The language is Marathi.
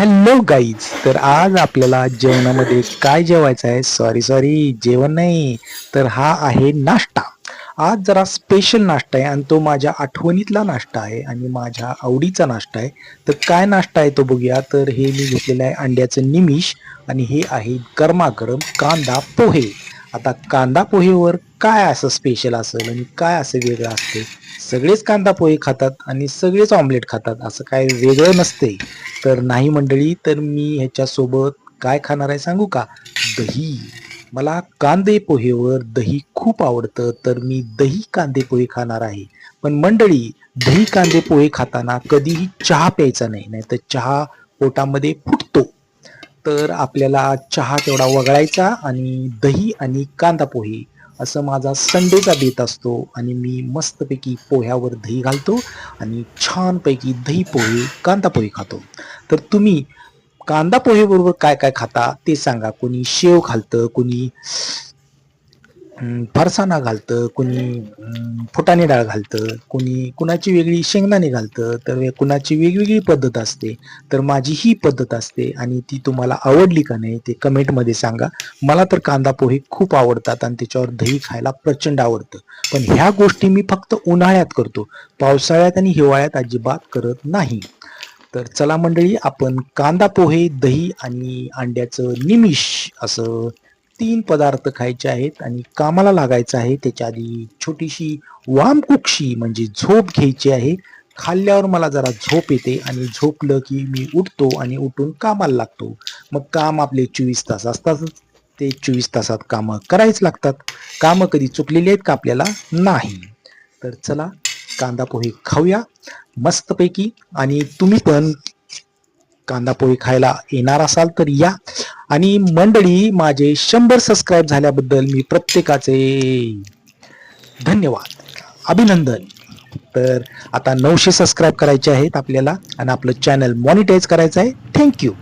हॅलो गाईज तर आज आपल्याला जेवणामध्ये काय जेवायचं आहे? सॉरी सॉरी जेवण नाही. तर हा आहे नाश्ता. आज जरा स्पेशल नाश्ता आहे आणि तो माझ्या आठवणीतला नाश्ता आहे आणि माझ्या आवडीचा नाश्ता आहे. तर काय नाश्ता आहे तो बघूया. तर हे मी घेतलेलं आहे अंड्याचं निमिष आणि हे आहे गरमागरम कांदा पोहे. आता कांदा पोहेवर काय असं स्पेशल असेल आणि काय असं वेगळं असते? सगळेच कांदा पोहे खातात आणि सगळेच ऑमलेट खातात असं काय वेगळं नसते तर नाही मंडळी तर मी ह्याच्यासोबत काय खाणार आहे सांगू का? दही. मला कांदे पोहेवर दही खूप आवडतं तर मी दही कांदे पोहे खाणार आहे. पण मंडळी दही कांदे पोहे खाताना कधीही चहा प्यायचा नाही नाहीतर चहा पोटामध्ये फुटतो. तर आपल्याला चहा तेवढा वगळायचा आणि दही आणि कांदा पोहे असं माझा संडेचा बेत असतो आणि मी मस्तपैकी पोह्यावर दही घालतो आणि छानपैकी दही पोहे कांदा पोहे खातो. तर तुम्ही कांदा पोहे बरोबर काय काय खाता ते सांगा. कोणी शेव घालतं कोणी फरसाणा घालतं कोणी फुटाणे डाळ घालतं कोणी कुणाची वेगळी शेंगदाणे घालतं तर कुणाची वेगवेगळी पद्धत असते तर माझी ही पद्धत असते आणि ती तुम्हाला आवडली का नाही ते कमेंटमध्ये सांगा. मला तर कांदा पोहे खूप आवडतात आणि त्याच्यावर दही खायला प्रचंड आवडतं. पण ह्या गोष्टी मी फक्त उन्हाळ्यात करतो. पावसाळ्यात आणि हिवाळ्यात अजिबात करत नाही. तर चला मंडळी आपण कांदा पोहे दही आणि अंड्याचं निमिष असं तीन पदार्थ खायचे आहेत आणि कामाला लागायचं आहे. त्याच्या आधी छोटीशी वामकुक्षी म्हणजे झोप घ्यायची आहे. खाल्ल्यावर मला जरा झोप येते आणि झोपलं की मी उठतो आणि उठून कामाला लागतो. मग काम आपले चोवीस तास असतात. ते चोवीस तासात कामं करायच लागतात. कामं कधी चुकलेली आहेत का आपल्याला? नाही. तर चला कांदा पोहे खाऊया मस्तपैकी. आणि तुम्ही पण कांदा पोहे खायला येणार असाल तर या. आणि मंडळी माझे शंभर सबस्क्राईब झाल्याबद्दल मी प्रत्येकाचे धन्यवाद अभिनंदन. तर आता नऊशे सबस्क्राईब करायचे आहेत आपल्याला आणि आपलं चॅनल मॉनिटाईज करायचं आहे. थँक्यू